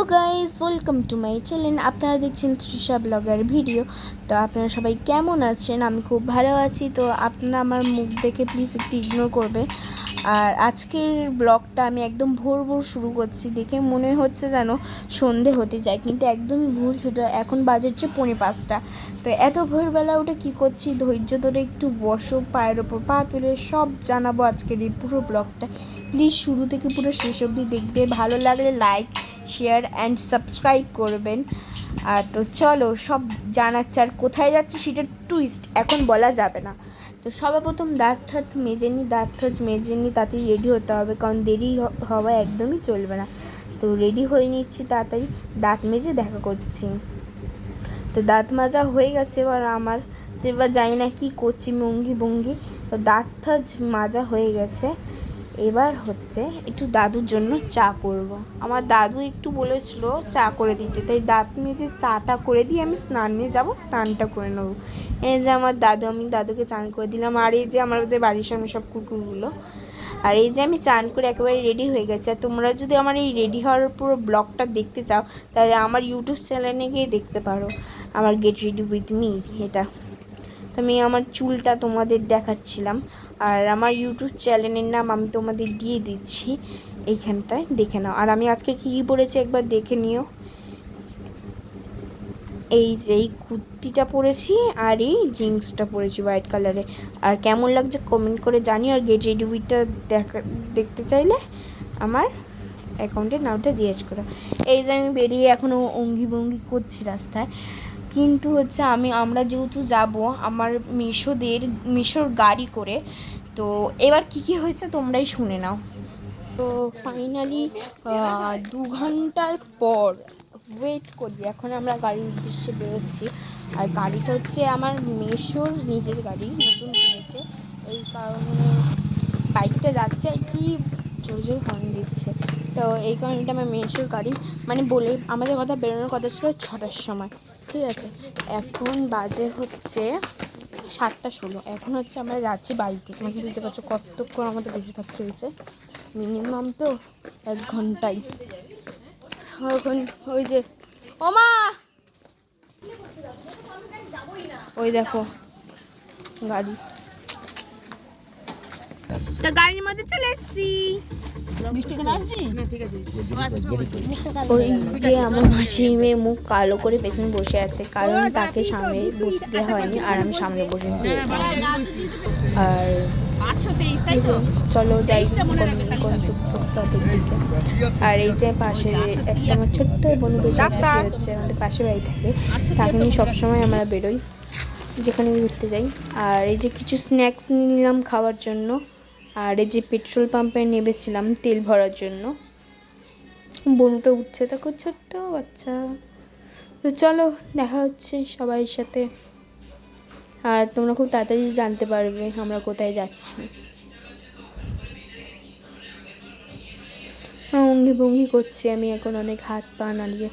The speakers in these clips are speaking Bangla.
Hello guys, welcome to my channel. আপনারা দেখছেন তৃষা ব্লগার ভিডিও। তো আপনারা সবাই কেমন আছেন? আমি খুব ভালো আছি। তো আপনারা আমার মুখ দেখে প্লিজ একটু ইগনোর করবে আর আজকের ব্লগটা আমি একদম ভোর ভোর শুরু করছি। দেখে মনে হচ্ছে যেন সন্ধে হতে যায়, কিন্তু একদমই ভুল সেটা এখন বাজে হচ্ছে পৌনে পাঁচটা। তো এত ভোরবেলা উঠে কী করছি? ধৈর্য ধরে একটু বসো, পায়ের ওপর পা তুলে সব জানাব আজকের এই পুরো ব্লগটা। প্লিজ শুরু থেকে পুরো শেষ অবধি দেখবে। ভালো লাগলে লাইক শেয়ার অ্যান্ড সাবস্ক্রাইব করবেন। আর তো চলো, সব জানাচ্ছে। আর কোথায় যাচ্ছে সেটা টুইস্ট এখন বলা যাবে না। তো সর্বপ্রথম দাঁত ঠাত মেজে নিই দাঁত ঠাত মেজে নিই তাড়াতাড়ি রেডি হতে হবে। কারণ দেরি হওয়া একদমই চলবে না। তো রেডি হয়ে নিচ্ছি তাড়াতাড়ি। দাঁত মেজে দেখা করছি। তো দাঁত মাজা হয়ে গেছে এবার আমার। তো এবার জানি না কী করছি মঙ্গি ভঙ্গি তো দাঁত মাজা হয়ে গেছে। এবার হচ্ছে একটু দাদুর জন্য চা করব। আমার দাদু একটু বলেছিল চা করে দিতে, তাই দাঁত মেজে চাটা করে দিয়ে আমি স্নান নিয়ে যাব, স্নানটা করে নেব। এই যে আমার দাদু, আমি দাদুকে চান করে দিলাম। আর এই যে আমাদের বাড়ির সামনে সব কুকুরগুলো, আর এই যে আমি চান করে একেবারে রেডি হয়ে গেছে। আর তোমরা যদি আমার এই রেডি হওয়ার পুরো ব্লগটা দেখতে চাও, তাহলে আমার ইউটিউব চ্যানেলে গিয়ে দেখতে পারো। আমার গেট রেডি উইথ মি এটা। তো আমি আমার চুলটা তোমাদের দেখাচ্ছিলাম। আর আমার ইউটিউব চ্যানেলের নাম আমি তোমাদের দিয়ে দিচ্ছি। এইখানটায় দেখে নাও। আর আমি আজকে কী পরেছি একবার দেখে নিও। এই যে এই কুর্তিটা পরেছি আর এই জিন্সটা পরেছি হোয়াইট কালারে আর কেমন লাগছে কমেন্ট করে জানি আর গেট রেডি উইথটা দেখা, দেখতে চাইলে আমার অ্যাকাউন্টের নামটা জিজ্ঞেস করো। এই যে আমি বেরিয়ে এখনও অঙ্গি ভঙ্গি করছি রাস্তায়। কিন্তু হচ্ছে আমি, আমরা যেহেতু যাব আমার মিশোদের, মিশোর গাড়ি করে, তো এবার কি কি হয়েছে তোমরাই শুনে নাও। তো ফাইনালি দু ঘণ্টার পর ওয়েট করি, এখন আমরা গাড়ির উদ্দেশ্যে বেরোচ্ছি। আর গাড়িটা হচ্ছে আমার মেশোর নিজের গাড়ি, নতুন কিনেছে। এই কারণে বাইকটা যাচ্ছে আর কি জোর জোর হর্ন দিচ্ছে। তো এই কারণে এটা আমার মেশোর গাড়ি। মানে বলে, আমাদের কথা বেরোনোর কথা ছিল ছটার সময়। ঠিক আছে। এখন বাজে হচ্ছে সাতটা ষোলো। এখন হচ্ছে আমরা যাচ্ছি বাড়িতে। তোমাকে বুঝতে পারছ? কতক্ষণ আমাদের বসে থাকতে হয়েছে? মিনিমাম তো এক ঘন্টাই। এখন ওই যে, ও মা! ওই দেখো, গাড়ি। তো গাড়ির মধ্যে চলে এসছি। ওই যে আমার মাসি মেয়ে মুখ কালো করে পেছনে বসে আছে কারণ তাকে সামনে বসতে হয়নি আর আমি সামনে বসেছি। আর চলো যাই আর এই যে পাশে একটা আমার ছোট্ট বন্ধু বসে হচ্ছে আমাদের পাশে বাড়ি থাকে। তাকে নিয়ে সবসময় আমরা বেরোই যেখানে ঘুরতে যাই। আর এই যে কিছু স্ন্যাক্স নিলাম খাওয়ার জন্য। আর এই যে পেট্রোল পাম্পে নেমেছিলাম তেল ভরার জন্য। বোনটা উঠছে দেখো ছোট্ট বাচ্চা। তো চলো, দেখা হচ্ছে সবাই সাথে। আর তোমরা খুব তাড়াতাড়ি জানতে পারবে আমরা কোথায় যাচ্ছি। অঙ্গি ভঙ্গি করছি, আমি এখন অনেক হাত পা নাড়িয়ে।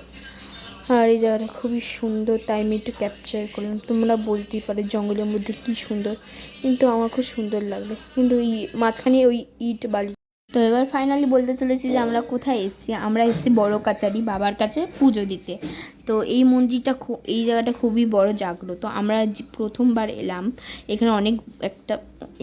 আর এই জায়গাটা খুবই সুন্দর তাই আমি একটু ক্যাপচার করলাম তোমরা বলতেই পারো জঙ্গলের মধ্যে কী সুন্দর। কিন্তু আমার খুব সুন্দর লাগল। কিন্তু এই মাঝখানে ওই ইট বালি। তো এবার ফাইনালি বলতে চলেছি যে আমরা কোথায় এসেছি? আমরা এসেছি বড় কাচারি বাবার কাছে পুজো দিতে। তো এই মন্দিরটা এই জায়গাটা খুবই বড় জাগ্রত। আমরা প্রথমবার এলাম, এখানে অনেক একটা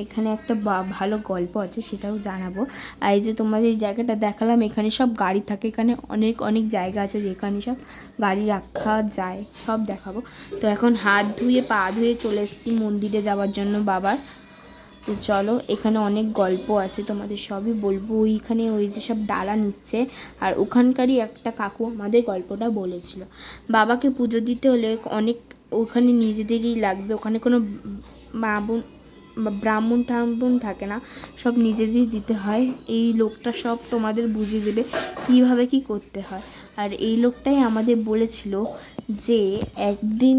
এখানে একটা ভালো গল্প আছে সেটাও জানাব। আর এই যে তোমাদের এই জায়গাটা দেখালাম, এখানে সব গাড়ি থাকে, এখানে অনেক অনেক জায়গা আছে যেখানে সব গাড়ি রাখা যায়, সব দেখাবো। তো এখন হাত ধুয়ে, পা ধুয়ে চলে এসেছি মন্দিরে যাওয়ার জন্য বাবার। তো চলো, এখানে অনেক গল্প আছে, তোমাদের সবই বলব। ওইখানে ওই যে সব ডালা নিচ্ছে, আর ওখানকারই একটা কাকু আমাদের গল্পটা বলেছিল। বাবাকে পুজো দিতে হলে অনেক, ওখানে নিজেদেরই লাগবে, ওখানে কোনো মা বোন ব্রাহ্মণ টাহ্মণ থাকে না, সব নিজেদেরই দিতে হয়। এই লোকটা সব তোমাদের বুঝিয়ে দেবে কীভাবে কি করতে হয়। আর এই লোকটাই আমাদের বলেছিল যে একদিন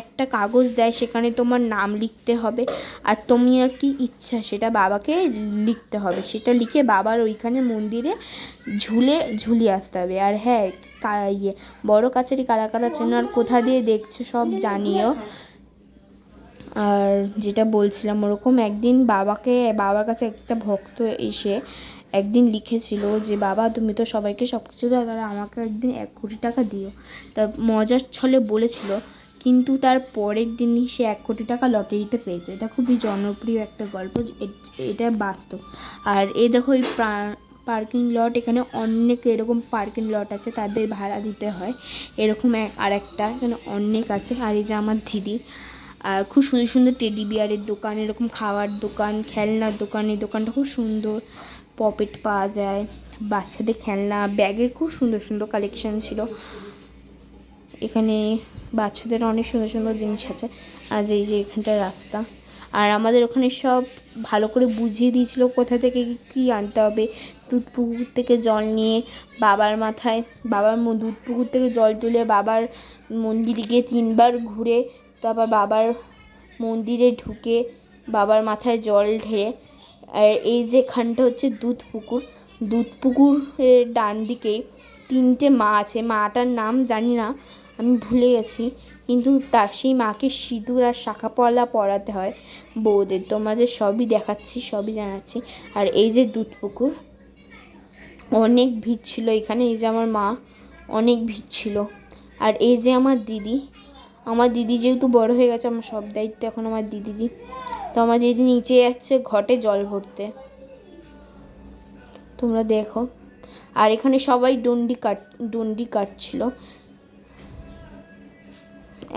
একটা কাগজ দেয়, সেখানে তোমার নাম লিখতে হবে। আর তুমি আর কি ইচ্ছা, সেটা বাবাকে লিখতে হবে। সেটা লিখে বাবার ওইখানে মন্দিরে ঝুলে, ঝুলিয়ে আসতে হবে। আর হ্যাঁ ইয়ে বড় কাছারি কারা কারা চেনো আর কোথা দিয়ে দেখছ সব জানিও। আর যেটা বলছিলাম ওরকম একদিন বাবাকে, বাবার কাছে একটা ভক্ত এসে একদিন লিখেছিল যে, বাবা, তুমি তো সবাইকে সব কিছু দাও, তাহলে আমাকে একদিন এক কোটি টাকা দিও। তা মজার ছলে বলেছিল, কিন্তু তার পরের দিনই সে এক কোটি টাকা লটারিতে পেয়েছে। এটা খুবই জনপ্রিয় একটা গল্প এটা বাস্তব। আর এই দেখো, এই পার্কিং লট, এখানে অনেক এরকম পার্কিং লট আছে, তাদের ভাড়া দিতে হয়। এরকম এক আর একটা এখানে অনেক আছে। আর এই যে আমার দিদি আর খুব সুন্দর সুন্দর টেডি বিয়ারের দোকান, এরকম খাওয়ার দোকান, খেলনার দোকান, এই দোকানটা খুব সুন্দর। পপেট পাওয়া যায়, বাচ্চাদের খেলনা, ব্যাগের খুব সুন্দর সুন্দর কালেকশান ছিল। এখানে বাচ্চাদের অনেক সুন্দর সুন্দর জিনিস আছে আর এই যে এখানটা রাস্তা। আর আমাদের ওখানে সব ভালো করে বুঝিয়ে দিয়েছিল কোথা থেকে কি- আনতে হবে। দুধ পুকুর থেকে জল নিয়ে বাবার মাথায়, বাবার দুধ পুকুর থেকে জল তুলে বাবার মন্দিরে গিয়ে তিনবার ঘুরে তারপর বাবার মন্দিরে ঢুকে বাবার মাথায় জল ঢেলে, আর এই যেখানটা হচ্ছে দুধ পুকুর, দুধ পুকুরের ডান দিকেই তিনটে মা আছে। মাটার নাম জানি না, আমি ভুলে গেছি, কিন্তু তার সেই মাকে সিঁদুর আর শাখা পলা পরাতে হয় বউদের। তোমাদের সবই দেখাচ্ছি, সবই জানাচ্ছি। আর এই যে দুধ পুকুর, অনেক ভিড় ছিল এখানে। এই যে আমার মা, অনেক ভিড় ছিল। আর এই যে আমার দিদি আমার দিদি যেহেতু বড় হয়ে গেছে, আমার সব দায়িত্ব এখন আমার দিদিরই। তো আমার দিদি নিচে যাচ্ছে ঘটে জল ভরতে। তোমরা দেখো। আর এখানে সবাই ডন্ডি কাট, ডন্ডি কাটছিল।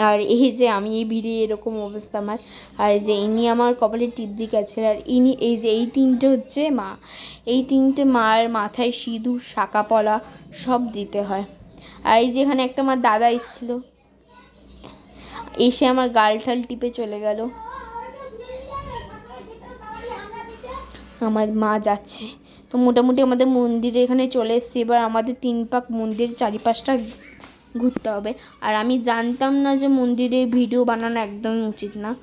আর এই যে আমি, এই ভিড়ে এরকম অবস্থা আমার। আর যে ইনি আমার কপালে টিপ দিক আছে আর ইনি, এই যে এই তিনটে হচ্ছে মা, এই তিনটে মার মাথায় সিঁদুর শাঁকা পলা সব দিতে হয়। আর এই যে এখানে একটা আমার দাদা এসেছিল। এসে আমার গাল ঠাল টিপে চলে গেল। আমার মা যাচ্ছে। তো মোটামুটি আমাদের মন্দিরে এখানে চলে এসেছি। এবার আমাদের তিন পাক মন্দিরের চারিপাশটা ঘুরতে হবে। আর আমি জানতাম না যে মন্দিরে ভিডিও বানানো একদমই উচিত না।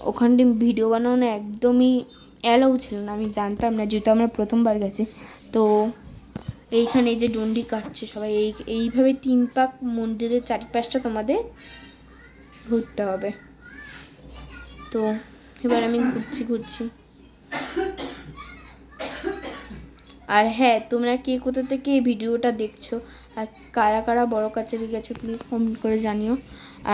ওখানে ভিডিও বানানো একদমই অ্যালাউ ছিল না। আমি জানতাম না, যেহেতু আমরা প্রথমবার গেছি। তো এইখানে এই যে ডন্ডি কাটছে সবাই, এই, এইভাবে তিন পাক মন্দিরের চারিপাশটা তোমাদের ঘুরতে হবে। তো, এবার আমি ঘুরছি ঘুরছি। আর হ্যাঁ তোমরা কে কোথা থেকে এই ভিডিওটা দেখছ? আর কারা কারা বড় কাছারি গেছো প্লিজ কমেন্ট করে জানিও।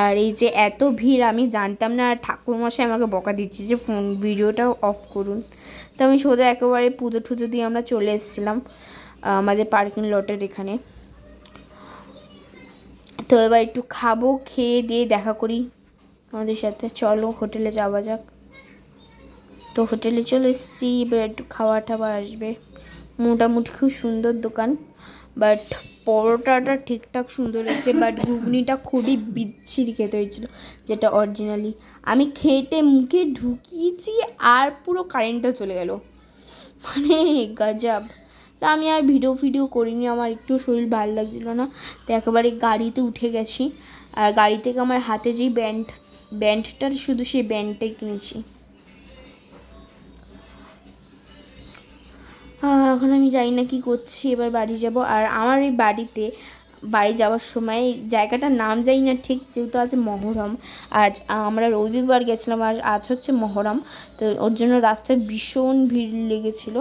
আর এই যে এত ভিড়, আমি জানতাম না, আর ঠাকুরমশাই আমাকে বকা দিচ্ছে যে ফোন, ভিডিওটা অফ করুন। তো আমি সোজা একেবারে পুজো টুজো দিয়ে আমরা চলে এসেছিলাম আমাদের পার্কিং লটের এখানে। তো এবার একটু খাব, খেয়ে দিয়ে দেখা করি আমাদের সাথে। চলো, হোটেলে যাওয়া যাক। তো হোটেলে চলে এসেছি, এবার একটু খাওয়া টাওয়া আসবে। মোটামুটি খুব সুন্দর দোকান বাট পরোটাটা ঠিকঠাক সুন্দর হয়েছে বাট ঘুগনিটা খুবই বিচ্ছিরি খেতে হয়েছিল, যেটা অরিজিনালি আমি খেতে মুখে ঢুকিয়েছি আর পুরো কারেন্টটা চলে গেল। মানে গজব। তা আমি আর ভিডিও ফিডিও করিনি, আমার একটু শরীর ভালো লাগছিল না, তো একেবারে গাড়িতে উঠে গেছি। আর গাড়ি থেকে আমার হাতে যেই ব্যান্ড, ব্যান্ডটা, শুধু সেই ব্যান্ডটাই কিনেছি। এখন আমি জানি না কী করছি, এবার বাড়ি যাব। আর আমার এই বাড়িতে, বাড়ি যাওয়ার সময় জায়গাটার নাম জানি না ঠিক, যেহেতু আছে মহরম। আজ আমরা রবিবার গেছিলাম, আর আজ হচ্ছে মহরম। তো ওর জন্য রাস্তায় ভীষণ ভিড় লেগেছিলো।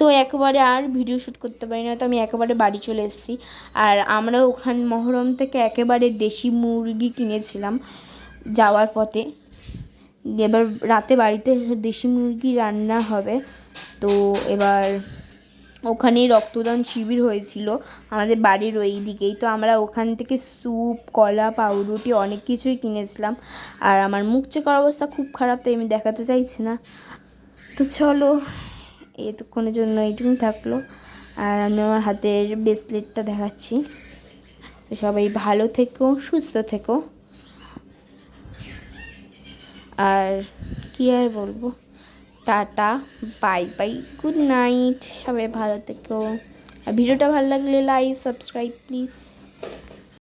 তো একেবারে আর ভিডিও শ্যুট করতে পারি না তো আমি একেবারে বাড়ি চলে এসেছি। আর আমরা ওখান, মহরম থেকে একেবারে দেশি মুরগি কিনেছিলাম যাওয়ার পথে। এবার রাতে বাড়িতে দেশি মুরগি রান্না হবে। তো এবার ওখানেই রক্তদান শিবির হয়েছিল, আমাদের বাড়ির ওই দিকেই তো আমরা ওখান থেকে স্যুপ, কলা, পাউরুটি অনেক কিছুই কিনেছিলাম। আর আমার মুখ চেকার অবস্থা খুব খারাপ, তাই আমি দেখাতে চাইছি না। তো চলো এতক্ষণের জন্য এইটুকুই থাকল। আর আমি আমার হাতের ব্রেসলেটটা দেখাচ্ছি। সবাই ভালো থেকো, সুস্থ থেকো। আর কি আর বলব? Tata bye bye good night সবাই ভালো থেকো। আর ভিডিওটা ভালো লাগলে লাইক সাবস্ক্রাইব প্লিজ